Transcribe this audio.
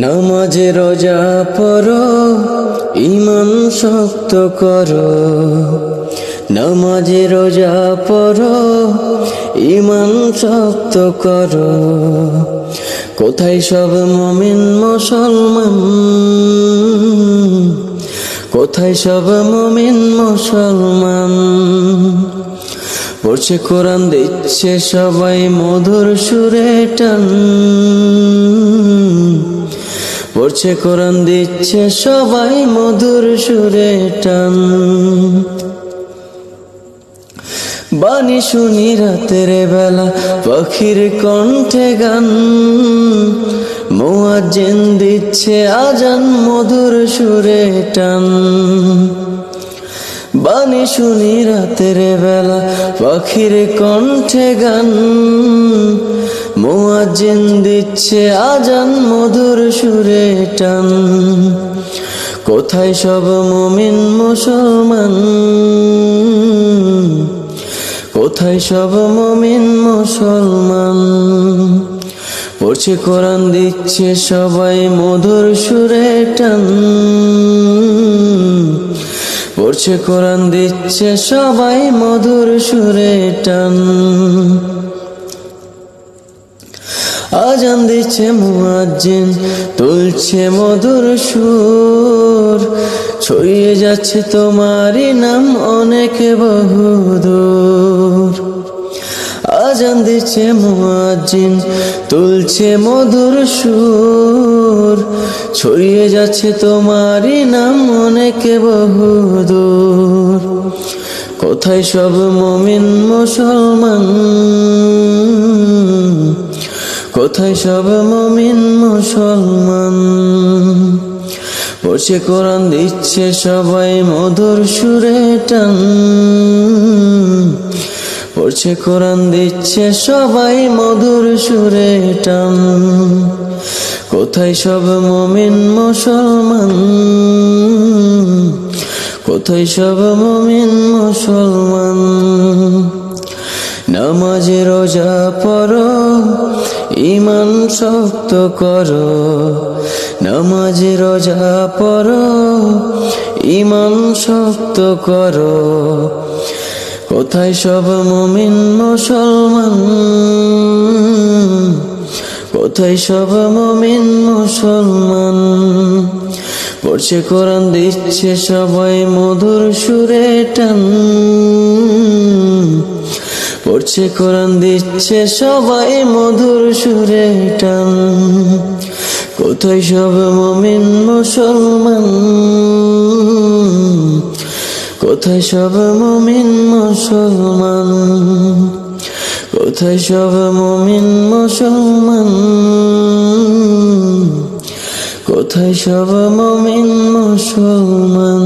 নামাজে রোজা পড়ো ইমান শক্ত করো। নামাজে রোজা পড়ো ইমান শক্ত করো। কোথায় সব মমিন মুসলমান? কোথায় সব মমিন মুসলমান? পড়ছে কোরআন, দিচ্ছে সবাই মধুর সুরে টান। পড়ছে কোরআন, দিচ্ছে সবাই মধুর সুরে টান। বাণী শুনি রাতের বেলা, পাখির কণ্ঠে গান। মোয়াজ্জেন দিচ্ছে আজান মধুর সুরে টান। বাণী শুনি রাতের বেলা, পাখির কণ্ঠে গান। মোয়াজ্জেন দিচ্ছে আজান, মধুর সুরে টান। কোথায় সব মুমিন মুসলমান? কোথায় সব মুমিন মুসলমান? পড়ছে কোরআন, দিচ্ছে সবাই মধুর সুরে টান। পড়ছে কোরআন দিচ্ছে, সবাই মধুর সুরে টান। আজান দিচ্ছে মুয়াজ্জিন, তুলছে মধুর সুর। ছড়িয়ে যাচ্ছে তোমারই নাম অনেক বহুদূর। আজান দিচ্ছে মুয়াজ্জিন, তুলছে মধুর সুর। ছড়িয়ে যাচ্ছে তোমারই নাম, অনেক বহুদূর। কোথায় সব মমিন মুসলমান? কোথায় সব মমিন মুসলমান? বসে কোরআন দিচ্ছে সবাই মধুর সুরে টান। পড়ছে কোরআন, দিচ্ছে সবাই মধুর সুরে টান। কোথায় সব মমিন মুসলমান? কোথায় সব মমিন মুসলমান? নামাজে রোজা পড়ো ইমান শক্ত করো। নামাজে রোজা পড়ো ইমান শক্ত করো। কোথায় সব মুমিন মুসলমান? কোথায় সব মুমিন মুসলমান? পড়ছে কোরআন, দিচ্ছে সবাই মধুর সুরে টান। পড়ছে কোরআন, দিচ্ছে সবাই মধুর সুরে টান। কোথায় সব মমিন মুসলমান? কোথায় সব মমিন মুসলমান? কোথায় সব মমিন মুসলমান? কোথায় সব মমিন মুসলমান?